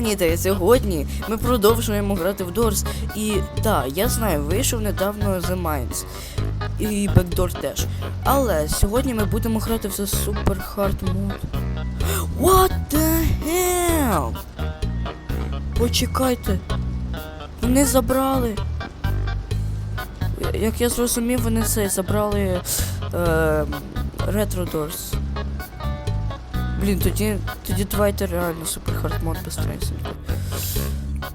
Ніте, сьогодні ми продовжуємо грати в Doors. І так, я знаю, вийшов недавно The Minds і Backdoor теж. Але сьогодні ми будемо грати в Super Hard Mode. What the hell? Почекайте. Вони забрали. Як я зрозумів, вони це забрали е, Retro Doors. Блін, тоді, тоді давайте реально супер хард мод безстресенько.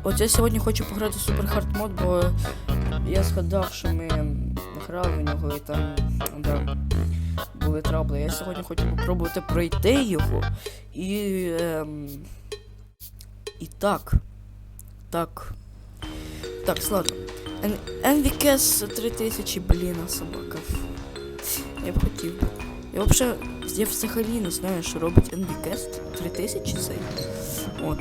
От я сьогодні хочу пограти в супер хард мод, бо я згадав, що ми грали в нього і там да, були трабли. Я сьогодні хочу попробувати пройти його. І. Ем, і так. Так. Так, ладно. NVKS 3000, блін, собака. Я б хотів. Я взагалі, я взагалі не знаю, що робить NVCast 3000 цей. От.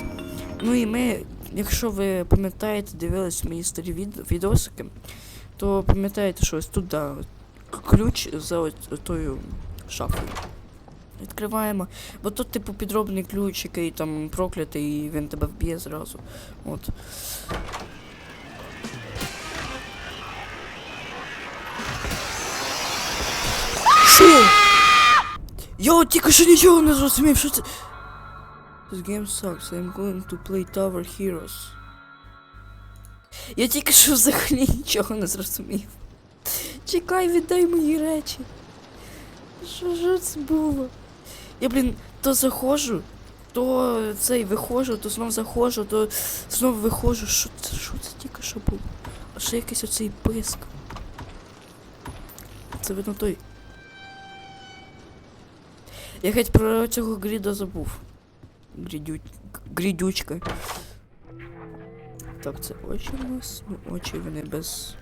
Ну і ми, якщо ви пам'ятаєте, дивились мої старі від, відосики, то пам'ятаєте, що ось тут да, ключ за ось тою шафою. Відкриваємо. Бо тут, типу, підробний ключ, який там проклятий, і він тебе вб'є зразу. От. Що? Я от тільки що нічого не зрозумів, що це. This game sucks, I'm going to play Tower Heroes. Я тільки що взагалі нічого не зрозумів. Чекай, віддай мої речі. Що ж це було? Я, блін, то заходжу, то цей виходжу, то знов заходжу, то знов виходжу. Що це, що це тільки що було? А ще якийсь оцей писк. Це видно той. Я геть про цього гріда забув. Грідю... Грідючка. Так, це очі у нас. Ну, очі вони без.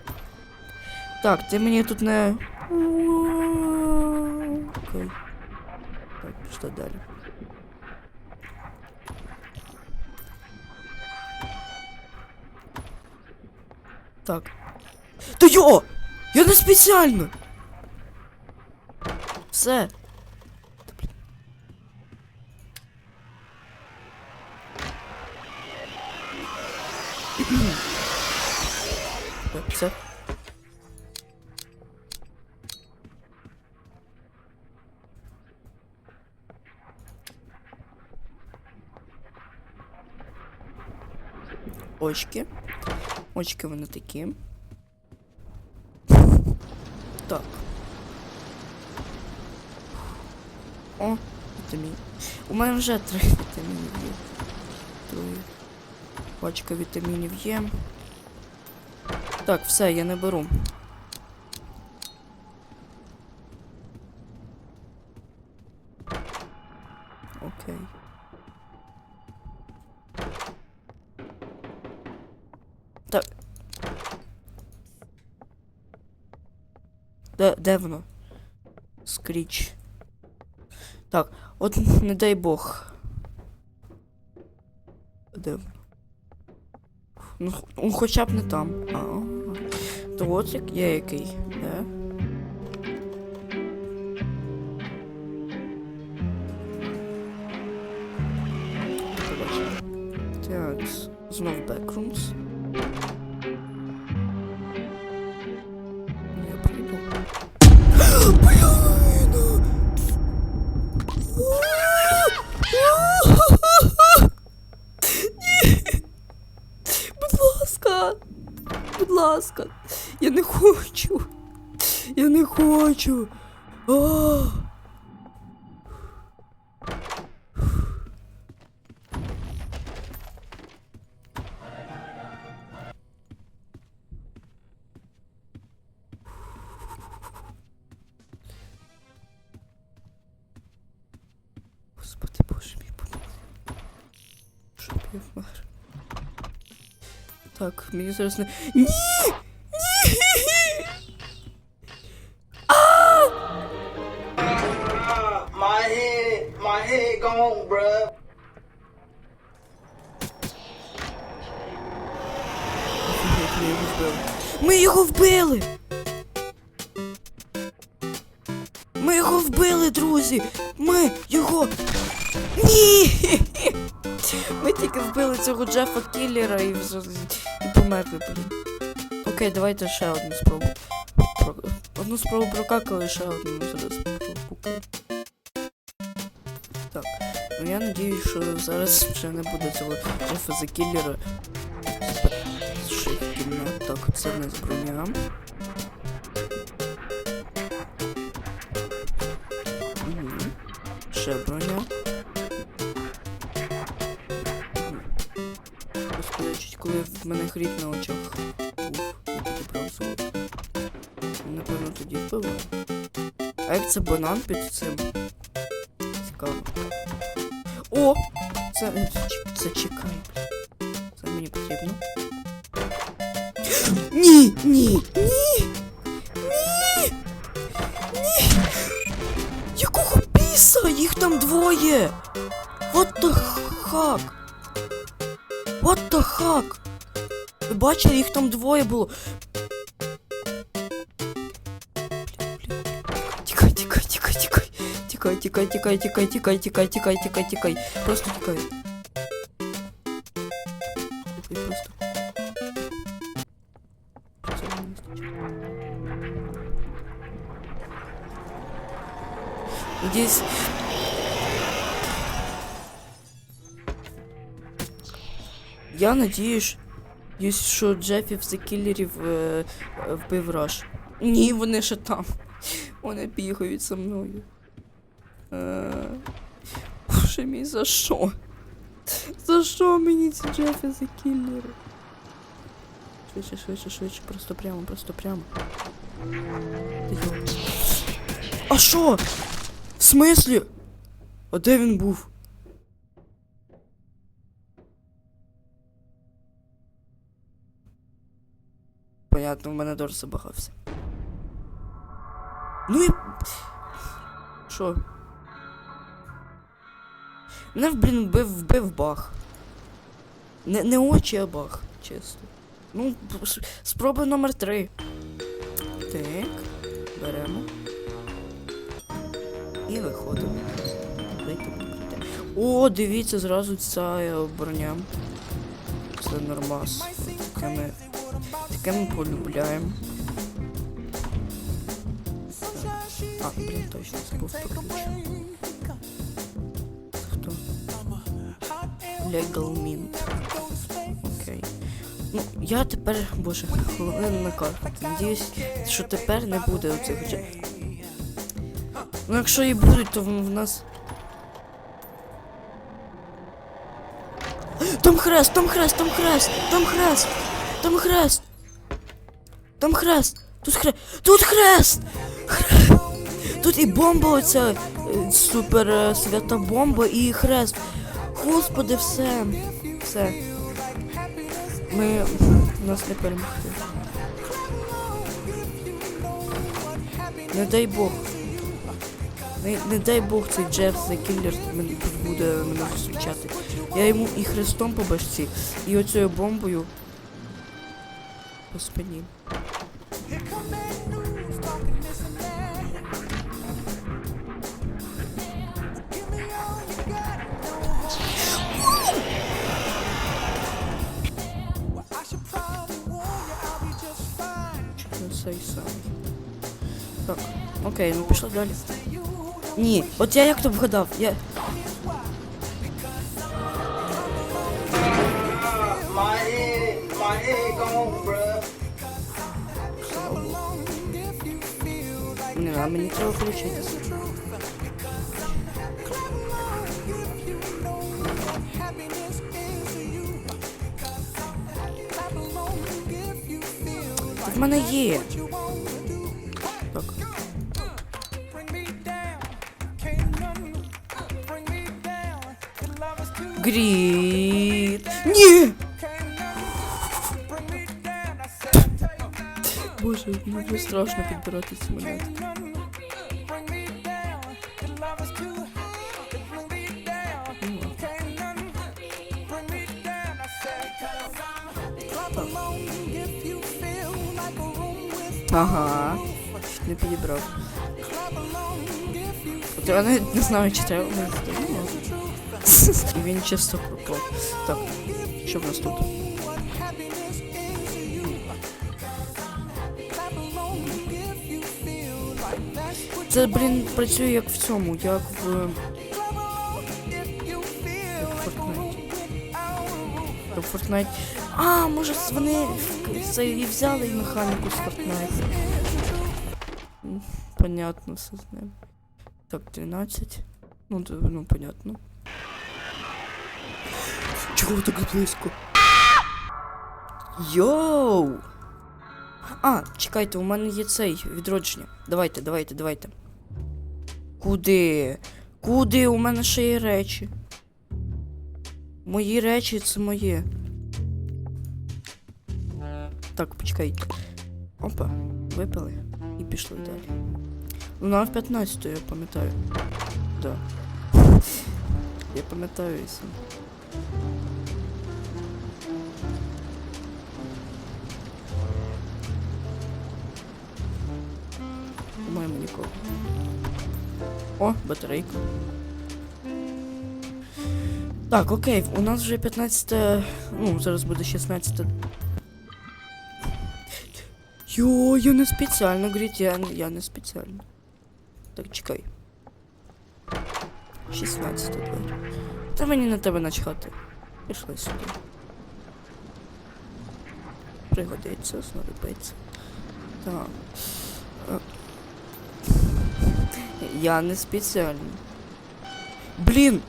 Так, ти мені тут не. Окей. Так, пішли далі. Так. Та йо! Я не спеціально! Все. Так, Очки. Очки вони такі. Так. О, вітамін. У мене вже три вітамінів є. Троє. Пачка вітамінів є. Так, все, я не беру. Окей. Так. Де, де воно? Скріч. Так, от не дай Бог. Де? Ну, ну, хоча б не там. А, то от як є який, да? Побачимо. Так, знов Backrooms. Не хочу. Я не хочу. А. Господи, боже мій помилуй. Щоб я. Так, мені зараз не. Ні! Ми його вбили. Ми його вбили! Друзі! Ми його Ні! Ми тільки вбили цього Джефа Кіллера і, вз- і померли, блін. Окей, давайте ще одну спробу. Одну спробу прокакали, ще одну ми я надіюсь, що зараз вже не буде цього Джефа за Кіллера. Так, це в нас. Ще броня. Господи, коли в мене хріп на очах. Напевно, тоді вбивав. А як це банан під цим? Це, це, це чекай. Це мені потрібно. Ні, ні, ні! Ні! Ні! Якого біса? Їх там двоє! What the fuck? What the fuck? Ви бачили, їх там двоє було. Тікай, тікай, тікай, тікай, тікай, тікай, тікай, тікай, тікай. Просто тікай. Просто. Надіюсь. Я надіюсь, що за кілерів е, вбив Раш. Ні, вони ще там. Вони бігають за мною. Е, Боже мій, за що? За що мені ці Джефи за кілери? Швидше, швидше, швидше, просто прямо, просто прямо. А що? В смислі? А де він був? Понятно, в мене дор забагався. Ну і. Що? Мене, блін, вбив, вбив баг. Не, не очі, а баг, чесно. Ну, спроба номер три. Так, беремо. І виходимо. О, дивіться, зразу ця е, броня. Це нормас. Таке ми, таке ми полюбляємо. А, блін, точно забув про Legal Mint. Окей. Ну, я тепер, боже, хвилина карта. Надіюсь, що тепер не буде оцих дже. Ну, якщо і будуть, то в, в нас. Там хрест, там хрест, там хрест, там хрест, там хрест. Там хрест. Тут хрест. Тут хрест! Хрест! Тут і бомба оця е, супер е, свята бомба і хрест. Господи, все. Все. Ми нас не перемогти. Не дай Бог. Не, не дай Бог цей Джеф за кіллер тут буде мене зустрічати. Я йому і хрестом по башці, і оцією бомбою по спині. окей, ну пішли далі. Ні, от я як то вгадав, я. My head, my head gone, bruh. Не, а мені треба включитися. Так в мене є. Гріт. Ні! Боже, мені вже страшно підбирати ці монети. Ага. Чуть Не підібрав. От я навіть не знаю, чи треба. І він чисто про. Так, що в нас тут? Це, блін, працює як в цьому, як в. Як Fortnite. А, може вони це і взяли і механіку з Fortnite. Понятно, все з ним. Так, 13. Ну, ну, понятно. Чого так близько? Йоу! А, чекайте, у мене є цей відродження. Давайте, давайте, давайте. Куди? Куди? У мене ще є речі. Мої речі це моє. Так, почекайте. Опа, випили і пішли далі. Нам в 15 я пам'ятаю. Да. Я пам'ятаю По-моєму, нікого. О, батарейка. Так, окей, у нас вже 15. Ну, зараз буде 16. Йо, я не спеціально, говорить, я, не- я не спеціально. Так, чекай. 16 двері. Та мені на тебе начхати. Пішли сюди. Пригодиться, знадобиться. Так. Я не спеціально. Блін!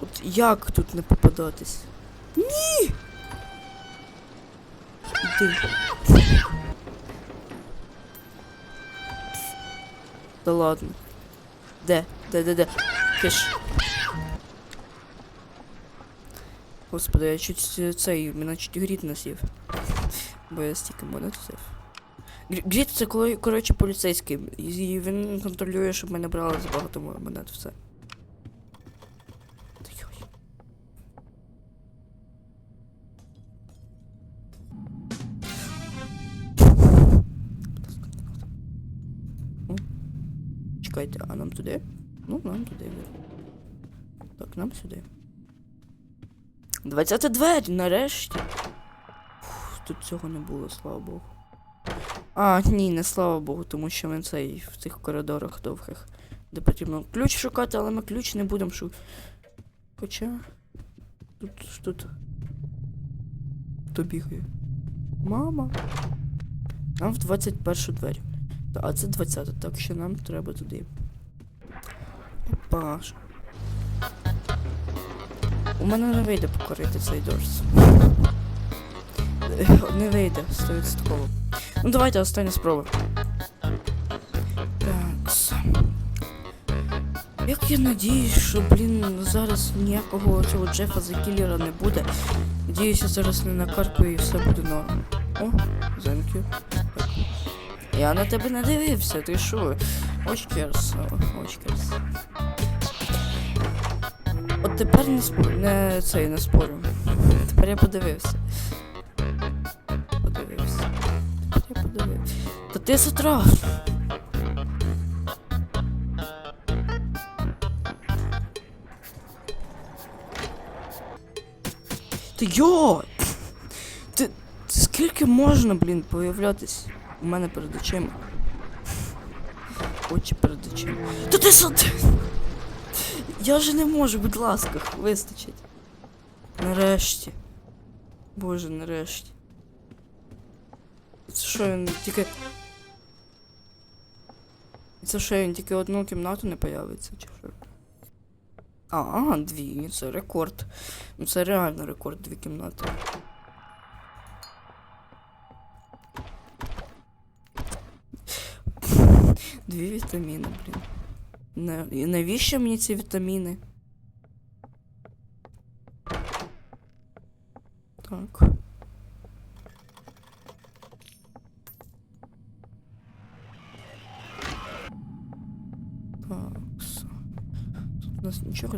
От як тут не попадатись? Ні! Іди. Да ладно. Де? Де, де, де? Киш. Господи, я чуть е, цей, мене чуть гріт носив. Бо я стільки монет взяв. Грі- Гріт це коротше, поліцейський. І він контролює, щоб ми не брали забагато монет, все. Чекайте, а нам туди? Ну, нам туди. Так, нам сюди. 20 двері, нарешті. Фух, тут цього не було, слава Богу. А, ні, не слава Богу, тому що ми цей в цих коридорах довгих, де потрібно ключ шукати, але ми ключ не будемо шукати. Хоча. Тут тут. Хто бігає? Мама. Нам в 21 двері. А це 20, так що нам треба туди. Паш. У мене не вийде покорити цей дорс. Е, Не вийде, 100%. Ну давайте остання спроба. Такс. Як я надіюсь, що, блін, зараз ніякого цього Джефа за кілера не буде. Надіюся, зараз не накаркаю і все буде норм. О, you. Я на тебе не дивився, ти що? Очкерс, очкерс. От тепер не спорю, не цей не спорю. Тепер я. Подивився. 10 утра. Ти йо! Ти, скільки можна, блін, появлятись у мене перед очима? Очі перед очима. Та ти що? Я вже не можу, будь ласка, вистачить. Нарешті. Боже, нарешті. Це що він тільки... Це що він тільки одну кімнату не появиться, чи що? А, дві, це рекорд. Ну це реально рекорд, дві кімнати. Дві вітаміни, блін. Навіщо мені ці вітаміни?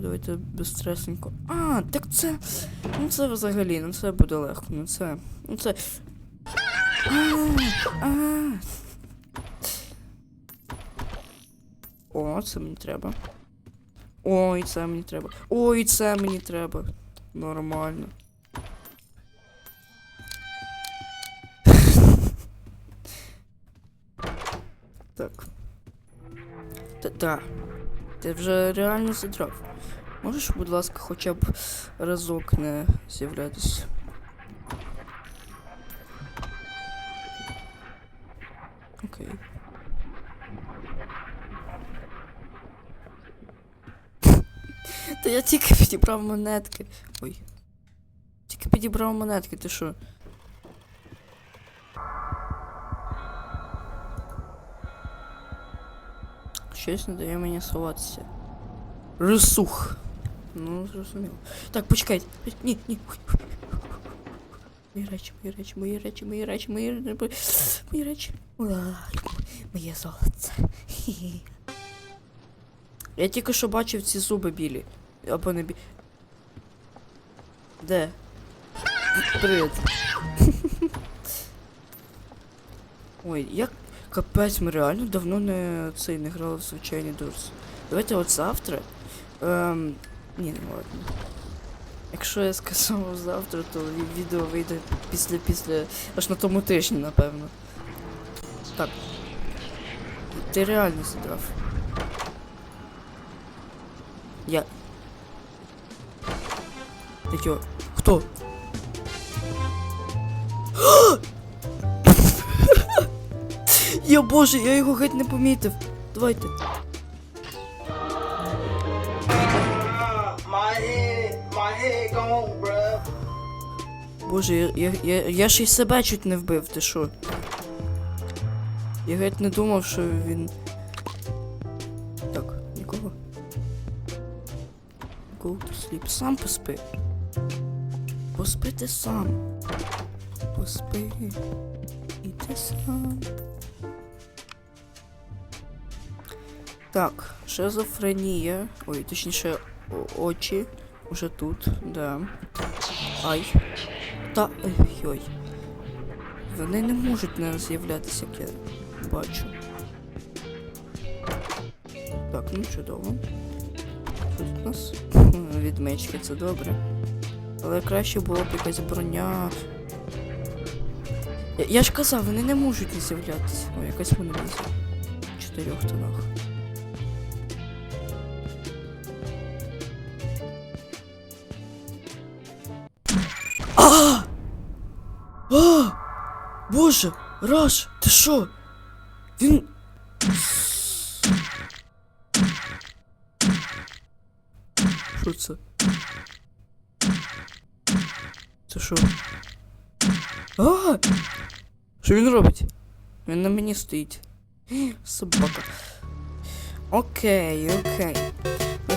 Давайте безстресненько. А, так це. Ну це взагалі, ну це буде легко, ну це. Ну це. А, а. О, це мені треба. Ой, це мені треба. Ой, це мені треба. Нормально. так. Та-та. Ти вже реально задрав. Можеш, будь ласка, хоча б разок не з'являтися? Окей. Та я тільки підібрав монетки. Ой. Тільки підібрав монетки, ти що? Щось не дає мені сховатися. Рисух. Ну, зрозуміло. Так, почекайте. Ні, ні. Мої речі, мої речі, мої речі, мої речі, мої речі, мої речі. Моє золоце. Я тільки що бачив ці зуби білі. Або не бі. Де? Привіт. Ой, як капець, ми реально давно не цей не грали в звичайний дурс. Давайте от завтра. Ем, ні, не ладно. Якщо я сказав завтра, то відео вийде після після аж на тому тижні, напевно. Так. Ти реально задрав. Я. Ти чо? Хто? Я боже, я його геть не помітив. Давайте. Боже, я, я, я, я ж і себе чуть не вбив, ти що? Я геть не думав, що він. Так, нікого. Go to sleep. Сам поспи. Поспи ти сам. Поспи. І ти сам. Так, шизофренія. Ой, точніше, очі. Уже тут, да. Ай. Та ой-ой. Вони не можуть не з'являтися, як я бачу. Так, ну чудово. Тут у нас? Відмички, це добре. Але краще було б якась броня. Я, я ж казав, вони не можуть не з'являтися. Ой, якась мене лізе. В чотирьох тонах. А! Боже, Раш, ти що? Він. Що це? Це що? А! Що він робить? Він на мені стоїть. Собака. Окей, окей.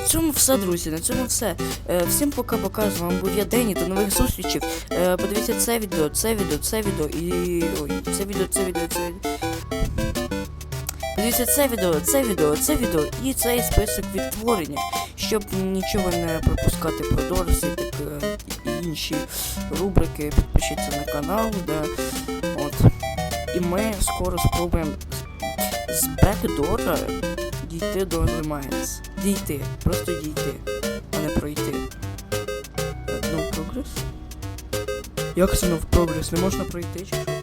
Цьому все, друзі, на цьому все. Е, всім пока-пока. З вами був я Дені, до нових зустрічей. Е, подивіться це відео, це відео, це відео і. Ой, це відео, це відео, це відео. Подивіться це відео, це відео, це відео і цей список відтворення, щоб нічого не пропускати про Дорсі, так е, і інші рубрики. Підпишіться на канал, да. От. І ми скоро спробуємо з бекдора дійти до Remains. Дійти, просто дійти, а не пройти. No progress? Як це no progress? Не можна пройти чи що?